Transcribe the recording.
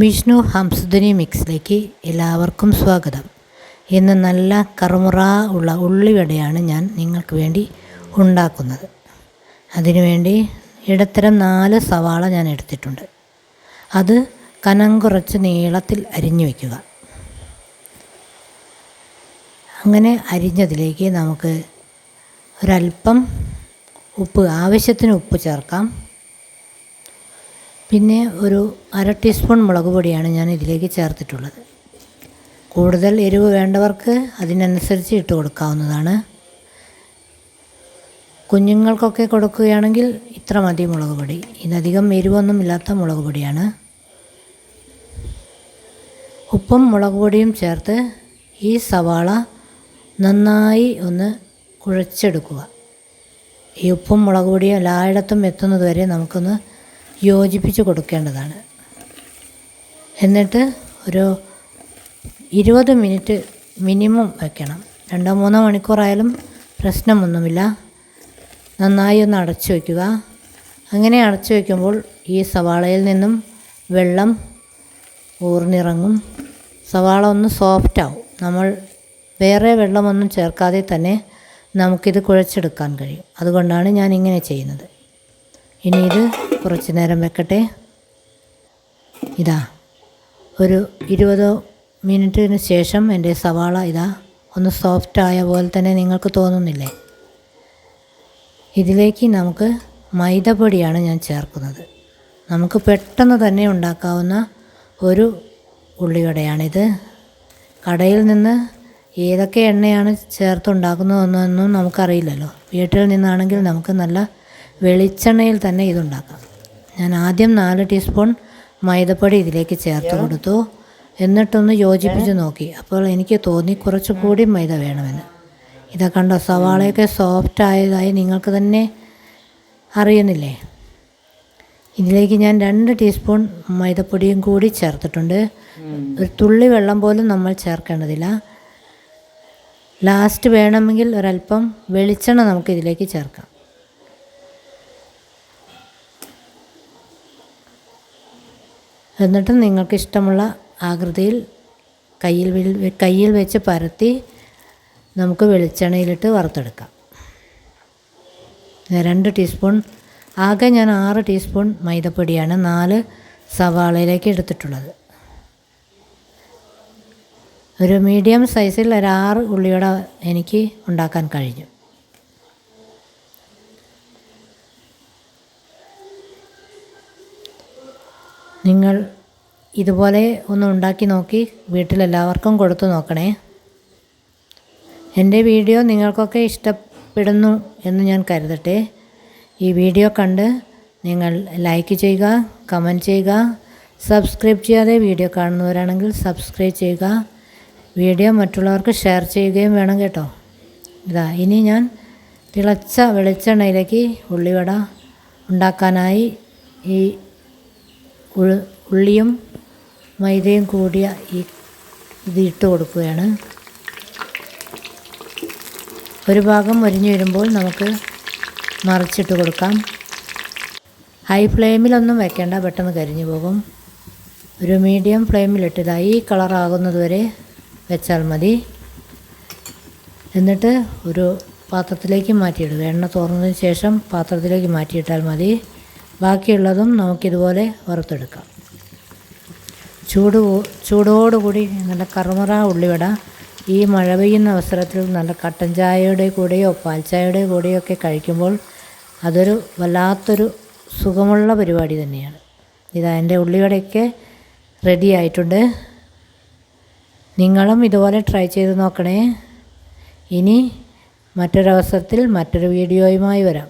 വിഷ്ണു ഹംസുദിനി മിക്സിലേക്ക് എല്ലാവർക്കും സ്വാഗതം. ഇന്ന് നല്ല കറുമുറ ഉള്ള ഉള്ളിവടയാണ് ഞാൻ നിങ്ങൾക്ക് വേണ്ടി ഉണ്ടാക്കുന്നത്. അതിനുവേണ്ടി ഇടത്തരം നാല് സവാള ഞാൻ എടുത്തിട്ടുണ്ട്. അത് കനം കുറച്ച് നീളത്തിൽ അരിഞ്ഞു വയ്ക്കുക അങ്ങനെ അരിഞ്ഞതിലേക്ക് നമുക്ക് ഒരല്പം ഉപ്പ് ആവശ്യത്തിന് ഉപ്പ് ചേർക്കാം. പിന്നെ ഒരു അര ടീസ്പൂൺ മുളക് പൊടിയാണ് ഞാൻ ഇതിലേക്ക് ചേർത്തിട്ടുള്ളത്. കൂടുതൽ എരിവ് വേണ്ടവർക്ക് അതിനനുസരിച്ച് ഇട്ട് കൊടുക്കാവുന്നതാണ്. കുഞ്ഞുങ്ങൾക്കൊക്കെ കൊടുക്കുകയാണെങ്കിൽ ഇത്ര മതി മുളക് പൊടി. ഇതധികം എരിവൊന്നും ഇല്ലാത്ത മുളക് പൊടിയാണ്. ഉപ്പും മുളക് പൊടിയും ചേർത്ത് ഈ സവാള നന്നായി ഒന്ന് കുഴച്ചെടുക്കുക. ഈ ഉപ്പും മുളക് പൊടിയും എല്ലായിടത്തും എത്തുന്നത് വരെ നമുക്കൊന്ന് യോജിപ്പിച്ച് കൊടുക്കേണ്ടതാണ്. എന്നിട്ട് ഒരു ഇരുപത് മിനിറ്റ് മിനിമം വയ്ക്കണം രണ്ടോ മൂന്നോ മണിക്കൂറായാലും പ്രശ്നമൊന്നുമില്ല. നന്നായി ഒന്ന് അടച്ചു വയ്ക്കുക. അങ്ങനെ അടച്ചു വയ്ക്കുമ്പോൾ ഈ സവാളയിൽ നിന്നും വെള്ളം ഊർന്നിറങ്ങും. സവാള ഒന്ന് സോഫ്റ്റാവും നമ്മൾ വേറെ വെള്ളമൊന്നും ചേർക്കാതെ തന്നെ നമുക്കിത് കുഴച്ചെടുക്കാൻ കഴിയും. അതുകൊണ്ടാണ് ഞാൻ ഇങ്ങനെ ചെയ്യുന്നത്. ഇനി ഇത് കുറച്ച് നേരം വെക്കട്ടെ. ഇതാ ഒരു ഇരുപതോ മിനിറ്റിന് ശേഷം എന്റെ സവാള ഇതാ ഒന്ന് സോഫ്റ്റ് ആയ പോലെ തന്നെ നിങ്ങൾക്ക് തോന്നുന്നില്ലേ? ഇതിലേക്ക് നമുക്ക് മൈദപ്പൊടിയാണ് ഞാൻ ചേർക്കുന്നത്. നമുക്ക് പെട്ടെന്ന് തന്നെ ഉണ്ടാക്കാവുന്ന ഒരു ഉള്ളിവടയാണിത്. കടയിൽ നിന്ന് ഏതൊക്കെ എണ്ണയാണ് ചേർത്തുണ്ടാക്കുന്നതെന്നൊന്നും നമുക്കറിയില്ലല്ലോ. വീട്ടിൽ നിന്നാണെങ്കിൽ നമുക്ക് നല്ല വെളിച്ചെണ്ണയിൽ തന്നെ ഇതുണ്ടാക്കാം. ഞാൻ ആദ്യം നാല് ടീസ്പൂൺ മൈദപ്പൊടി ഇതിലേക്ക് ചേർത്ത് കൊടുത്തു. എന്നിട്ടൊന്ന് യോജിപ്പിച്ച് നോക്കി. അപ്പോൾ എനിക്ക് തോന്നി കുറച്ചുകൂടി മൈദ വേണമെന്ന്. ഇതാ കണ്ടോ സവാളയൊക്കെ സോഫ്റ്റ് ആയതായി നിങ്ങൾക്ക് തന്നെ അറിയുന്നില്ലേ? ഇതിലേക്ക് ഞാൻ രണ്ട് ടീസ്പൂൺ മൈദപ്പൊടിയും കൂടി ചേർത്തിട്ടുണ്ട്. ഒരു തുള്ളി വെള്ളം പോലും നമ്മൾ ചേർക്കേണ്ടതില്ല. ലാസ്റ്റ് വേണമെങ്കിൽ ഒരല്പം വെളിച്ചെണ്ണ നമുക്ക് ഇതിലേക്ക് ചേർക്കാം. എന്നിട്ട് നിങ്ങൾക്ക് ഇഷ്ടമുള്ള ആകൃതിയിൽ കയ്യിൽ കയ്യിൽ വെച്ച് പരത്തി നമുക്ക് വെളിച്ചെണ്ണയിലിട്ട് വറുത്തെടുക്കാം. രണ്ട് ടീസ്പൂൺ ആകെ ഞാൻ ആറ് ടീസ്പൂൺ മൈദപ്പൊടിയാണ് നാല് സവാളയിലേക്ക് എടുത്തിട്ടുള്ളത്. ഒരു മീഡിയം സൈസിൽ ഒരു ആറ് ഉള്ളിയുടെ എനിക്ക് ഉണ്ടാക്കാൻ കഴിഞ്ഞു. നിങ്ങൾ ഇതുപോലെ ഒന്ന് ഉണ്ടാക്കി നോക്കി വീട്ടിലെല്ലാവർക്കും കൊടുത്തു നോക്കണേ. എന്റെ വീഡിയോ നിങ്ങൾക്കൊക്കെ ഇഷ്ടപ്പെടുന്നു എന്ന് ഞാൻ കരുതട്ടെ. ഈ വീഡിയോ കണ്ട് നിങ്ങൾ ലൈക്ക് ചെയ്യുക കമന്റ് ചെയ്യുക സബ്സ്ക്രൈബ് ചെയ്യാതെ വീഡിയോ കാണുന്നവരാണെങ്കിൽ സബ്സ്ക്രൈബ് ചെയ്യുക വീഡിയോ മറ്റുള്ളവർക്ക് ഷെയർ ചെയ്യുകയും വേണം കേട്ടോ. ഇതാ ഇനി ഞാൻ തിളച്ച വെളിച്ചെണ്ണയിലേക്ക് ഉള്ളിവട ഉണ്ടാക്കാനായി ഈ ഉള്ളിയും മൈദയും കൂടിയ ഈ ഇത് ഇട്ട് കൊടുക്കുകയാണ്. ഒരു ഭാഗം മുരിഞ്ഞു വരുമ്പോൾ നമുക്ക് മറിച്ചിട്ട് കൊടുക്കാം. ഹൈ ഫ്ലെയിമിലൊന്നും വെക്കേണ്ട പെട്ടെന്ന് കരിഞ്ഞു പോകും. ഒരു മീഡിയം ഫ്ലെയിമിലിട്ടില്ല ഈ കളറാകുന്നത് വരെ വെച്ചാൽ മതി. എന്നിട്ട് ഒരു പാത്രത്തിലേക്ക് മാറ്റിയിടുക. എണ്ണ തോർന്നതിന് ശേഷം പാത്രത്തിലേക്ക് മാറ്റിയിട്ടാൽ മതി. ബാക്കിയുള്ളതും നമുക്കിതുപോലെ വറുത്തെടുക്കാം. ചൂട് ചൂടോടുകൂടി നല്ല കറുമുറ ഉള്ളിവട ഈ മഴ പെയ്യുന്ന അവസരത്തിൽ നല്ല കട്ടൻ ചായയുടെ കൂടെയോ പാൽ ചായയുടെ കൂടെയോ ഒക്കെ കഴിക്കുമ്പോൾ അതൊരു വല്ലാത്തൊരു സുഖമുള്ള പരിപാടി തന്നെയാണ്. ഇതാ എന്റെ ഉള്ളിവടയൊക്കെ റെഡി ആയിട്ടുണ്ട്. നിങ്ങളും ഇതുപോലെ ട്രൈ ചെയ്ത് നോക്കണേ. ഇനി മറ്റൊരവസരത്തിൽ മറ്റൊരു വീഡിയോയുമായി വരാം.